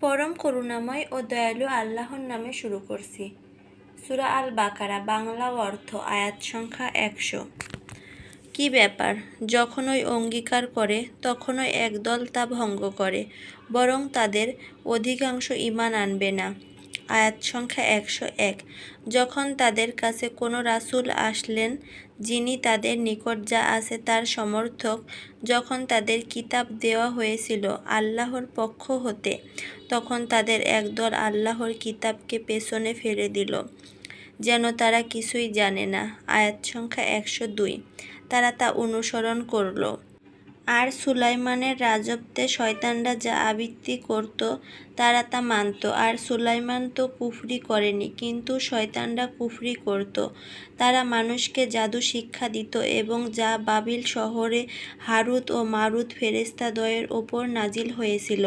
পরম করুণাময় ও দয়ালু আল্লাহর নামে শুরু করছি। সুরা আল বাকারা বাংলা অর্থ, আয়াত সংখ্যা একশো। কি ব্যাপার? যখন ওই অঙ্গীকার করে, তখনই একদল তা ভঙ্গ করে, বরং তাদের অধিকাংশ ইমান আনবে না। আয়াত সংখ্যা একশো এক। যখন তাদের কাছে কোনো রাসূল আসলেন, যিনি তাদের নিকট যা আছে তার সমর্থক, যখন তাদের কিতাব দেওয়া হয়েছিল আল্লাহর পক্ষ হতে, তখন তাদের একদল আল্লাহর কিতাবকে পেছনে ফেলে দিল। যেন তারা কিছুই জানে না। আয়াত সংখ্যা একশো দুই। তারা তা অনুসরণ করল। আর সুলাইমানের রাজত্বে শয়তানরা যা আবৃত্তি করত, তারা তা মানত। আর সুলাইমান তো কুফরি করেনি, কিন্তু শয়তানরা কুফরি করত। তারা মানুষকে জাদু শিক্ষা দিত এবং যা বাবিল শহরে হারুত ও মারুত ফেরেস্তাদয়ের ওপর নাজিল হয়েছিল।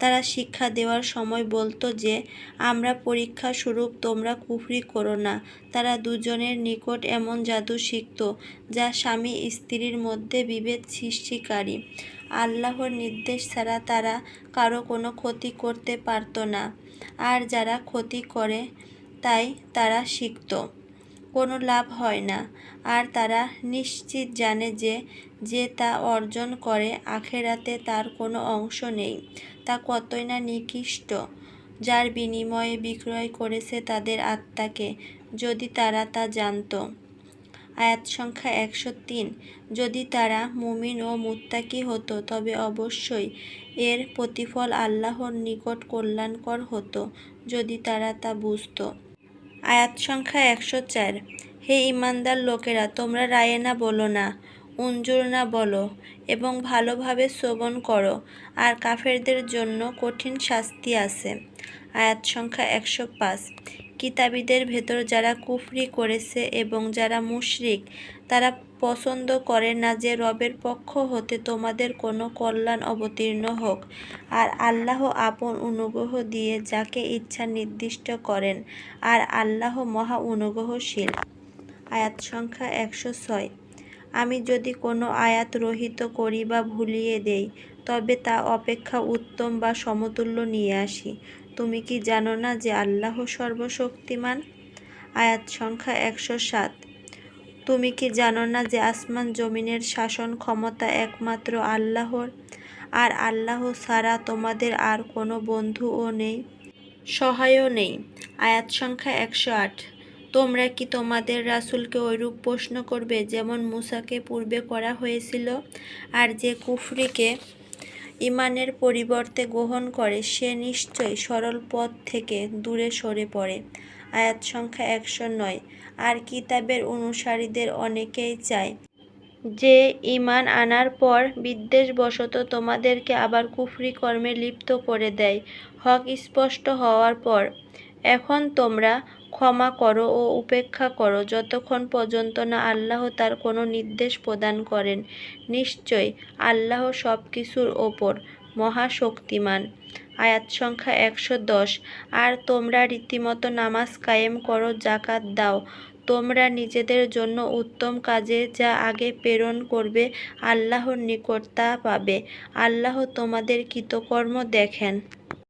তারা শিক্ষা দেওয়ার সময় বলতো যে, আমরা পরীক্ষা স্বরূপ তোমরা কুফরি করো না। তারা দুজনের নিকট এমন জাদু শিখত, যা স্বামী স্ত্রীর মধ্যে বিভেদ সৃষ্টিকারী। আল্লাহর নির্দেশ ছাড়া তারা কারও কোনো ক্ষতি করতে পারত না। আর যারা ক্ষতি করে, তাই তারা শিখত। কোনো লাভ হয় না। আর তারা নিশ্চিত জানে যে যে তা অর্জন করে, আখেরাতে তার কোনো অংশ নেই। তা কতই না নিকৃষ্ট। যার বিনিময়ে বিক্রয় করেছে তাদের আত্মাকে, যদি তারা তা জানত। আয়াত সংখ্যা একশো তিন। যদি তারা মুমিন ও মুত্তাকি হতো, তবে অবশ্যই এর প্রতিফল আল্লাহর নিকট কল্যাণকর হতো, যদি তারা তা বুঝত। আয়াত সংখ্যা একশো চার। হে ইমানদার লোকেরা, তোমরা রায়ে না বলো না উঞ্জুর না বলো, এবং ভালোভাবে শ্রবণ করো, আর কাফেরদের জন্য কঠিন শাস্তি আছে। আয়াত সংখ্যা একশো পাঁচ। কিতাবীদের ভেতর যারা কুফরি করেছে এবং যারা মুশরিক, তারা পছন্দ করে না যে রবের পক্ষ হতে তোমাদের কোনো কল্যাণ অবতীর্ণ হোক। আর আল্লাহ আপন অনুগ্রহ দিয়ে যাকে ইচ্ছা নির্দিষ্ট করেন, আর আল্লাহ মহা অনুগ্রহশীল। আয়াত সংখ্যা একশো ছয়। আমি যদি কোনো আয়াত রহিত করি বা ভুলিয়ে দেই তবে তা অপেক্ষা উত্তম বা সমতুল্য নিয়ে আসি। তুমি কি জানো না যে আল্লাহ সর্বশক্তিমান? আয়াত সংখ্যা একশো সাত। তুমি কি জানো না যে আসমান জমিনের শাসন ক্ষমতা একমাত্র আল্লাহর? আর আল্লাহ ছাড়া তোমাদের আর কোনো বন্ধুও নেই। সহায়ও নেই। আয়াত সংখ্যা একশো আট। তোমরা কি তোমাদের রাসূলকে ওইরূপ প্রশ্ন করবে যেমন মুসাকে পূর্বে করা হয়েছিল? আর যে কুফরিকে ইমানের পরিবর্তে গ্রহণ করে, সে নিশ্চয়ই সরল পথ থেকে দূরে সরে পড়ে। আয়াত সংখ্যা একশো নয়। আর কিতাবের অনুসারীদের অনেকেই চায় যে, ইমান আনার পর বিদ্বেষবশত তোমাদেরকে আবার কুফরি কর্মে লিপ্ত করে দেয়। হক স্পষ্ট হওয়ার পর এখন তোমরা ক্ষমা করো ও উপেক্ষা করো যতক্ষণ পর্যন্ত না আল্লাহ তার কোনো নির্দেশ প্রদান করেন। নিশ্চয় আল্লাহ সব কিছুর ওপর মহাশক্তিমান। আয়াত সংখ্যা একশো দশ। আর তোমরা রীতিমতো নামাজ কায়েম করো জাকাত দাও। তোমরা নিজেদের জন্য উত্তম কাজে যা আগে প্রেরণ করবে আল্লাহর নিকট তা পাবে। আল্লাহ তোমাদের কৃতকর্ম দেখেন।